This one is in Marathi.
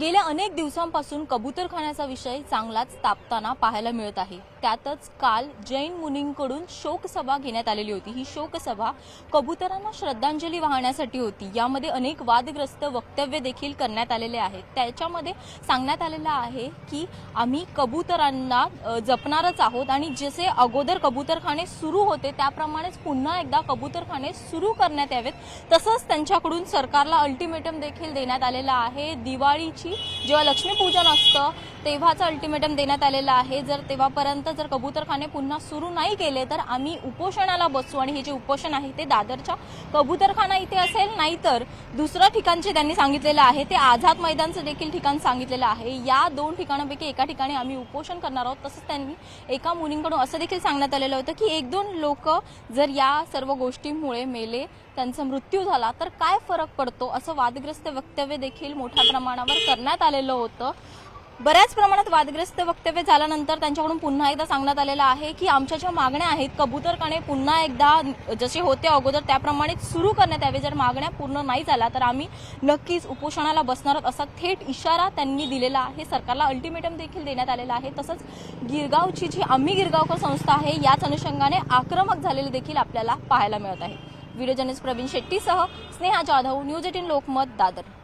गेल्या अनेक दिवसांपासून कबूतरखान्याचा विषय चांगलाच तापताना पाहायला मिळत आहे. त्यातच काल जैन मुनींकडून शोकसभा घेण्यात आलेली होती. ही शोकसभा कबुतरांना श्रद्धांजली वाहण्यासाठी होती. यामध्ये अनेक वादग्रस्त वक्तव्य देखील करण्यात आलेले आहेत. त्याच्यामध्ये सांगण्यात आलेलं आहे की आम्ही कबुतरांना जपणारच आहोत आणि जसे अगोदर कबूतरखाने सुरू होते त्याप्रमाणेच पुन्हा एकदा कबूतरखाने सुरू करण्यात यावेत. तसंच त्यांच्याकडून सरकारला अल्टिमेटम देखील देण्यात आलेला आहे. दिवाळीची जेव्हा लक्ष्मीपूजन असतं तेव्हाचं अल्टिमेटम देण्यात आलेलं आहे. जर तेव्हापर्यंत जर कबूतरखाने पुन्हा सुरू नाही केले तर आम्ही उपोषणाला बसू. आणि हे जे उपोषण आहे ते दादरच्या कबूतरखाना इथे असेल नाहीतर दुसरं ठिकाणचे त्यांनी सांगितलेलं आहे. ते आझाद मैदानचं देखील ठिकाण सांगितलेलं आहे. या दोन ठिकाणापैकी एका ठिकाणी आम्ही उपोषण करणार आहोत. तसंच त्यांनी एका मुलींकडून असं देखील सांगण्यात आलेलं होतं की एक दोन लोक जर या सर्व गोष्टींमुळे मेले त्यांचा मृत्यू झाला तर काय फरक पडतो? असं वादग्रस्त वक्तव्य देखील मोठ्या प्रमाणावर करण्यात आलेलं होतं. बऱ्याच प्रमाणात वादग्रस्त वक्तव्य झाल्यानंतर त्यांच्याकडून पुन्हा एकदा सांगण्यात आलेलं आहे की आमच्या ज्या मागण्या आहेत कबूतरखाने पुन्हा एकदा जसे होते अगोदर त्याप्रमाणे सुरू करण्यात यावे. जर मागण्या पूर्ण नाही झाल्या तर आम्ही नक्कीच उपोषणाला बसणार आहोत. असा थेट इशारा त्यांनी दिलेला आहे. सरकारला अल्टिमेटम देखील देण्यात आलेला आहे. तसंच गिरगावची जी आम्ही गिरगावकर संस्था आहे याच अनुषंगाने आक्रमक झालेले देखील आपल्याला पाहायला मिळत आहे. व्हिडिओ जर्नलिस्ट प्रवीण शेट्टीसह स्नेहा जाधव न्यूज एटीन लोकमत दादर.